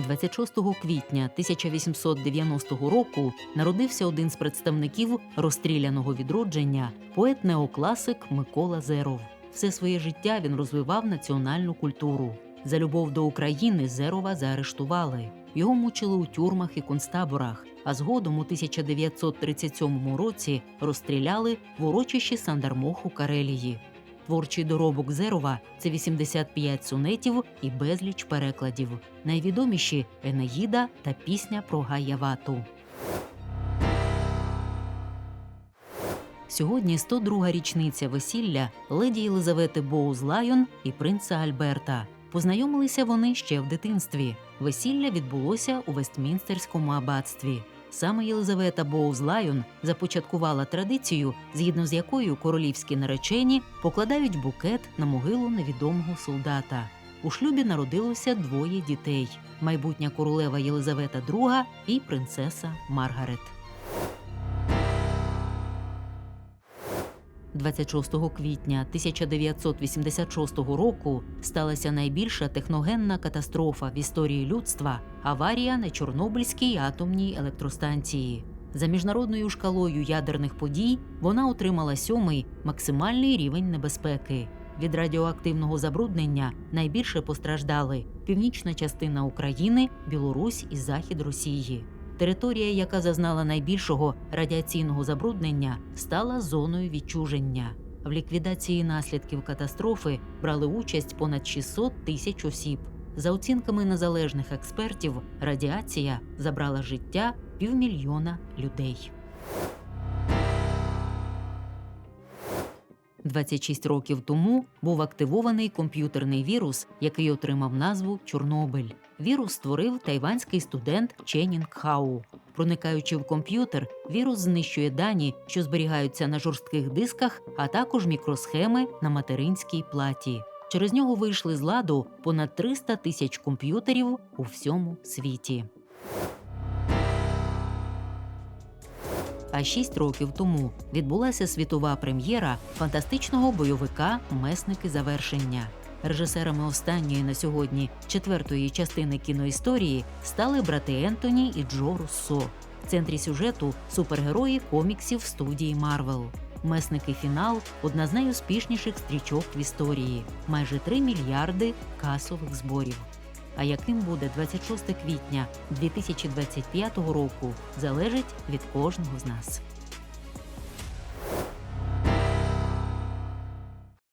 26 квітня 1890 року народився один з представників розстріляного відродження, поет-неокласик Микола Зеров. Все своє життя він розвивав національну культуру. За любов до України Зерова заарештували. Його мучили у тюрмах і концтаборах, а згодом у 1937 році розстріляли в урочищі Сандармох у Карелії. Творчий доробок Зерова це 85 сонетів і безліч перекладів. Найвідоміші Енеїда та пісня про Гаявату. Сьогодні 102-га річниця весілля леді Єлизавети Боуз-Лайон і принца Альберта. Познайомилися вони ще в дитинстві. Весілля відбулося у Вестмінстерському аббатстві. Саме Єлизавета Боуз-Лайон започаткувала традицію, згідно з якою королівські наречені покладають букет на могилу невідомого солдата. У шлюбі народилося двоє дітей: майбутня королева Єлизавета II і принцеса Маргарет. 26 квітня 1986 року сталася найбільша техногенна катастрофа в історії людства аварія на Чорнобильській атомній електростанції. За міжнародною шкалою ядерних подій вона отримала сьомий максимальний рівень небезпеки. Від радіоактивного забруднення найбільше постраждали північна частина України, Білорусь і захід Росії. Територія, яка зазнала найбільшого радіаційного забруднення, стала зоною відчуження. В ліквідації наслідків катастрофи брали участь понад 600 тисяч осіб. За оцінками незалежних експертів, радіація забрала життя півмільйона людей. 26 років тому був активований комп'ютерний вірус, який отримав назву Чорнобиль. Вірус створив тайванський студент Ченінг Хау. Проникаючи в комп'ютер, вірус знищує дані, що зберігаються на жорстких дисках, а також мікросхеми на материнській платі. Через нього вийшли з ладу понад 300 тисяч комп'ютерів у всьому світі. А шість років тому відбулася світова прем'єра фантастичного бойовика Месники завершення. Режисерами останньої на сьогодні четвертої частини кіноісторії стали брати Ентоні і Джо Руссо. В центрі сюжету супергерої коміксів студії Марвел. Месники фінал одна з найуспішніших стрічок в історії майже 3 мільярди касових зборів. А яким буде 26 квітня 2025 року, залежить від кожного з нас.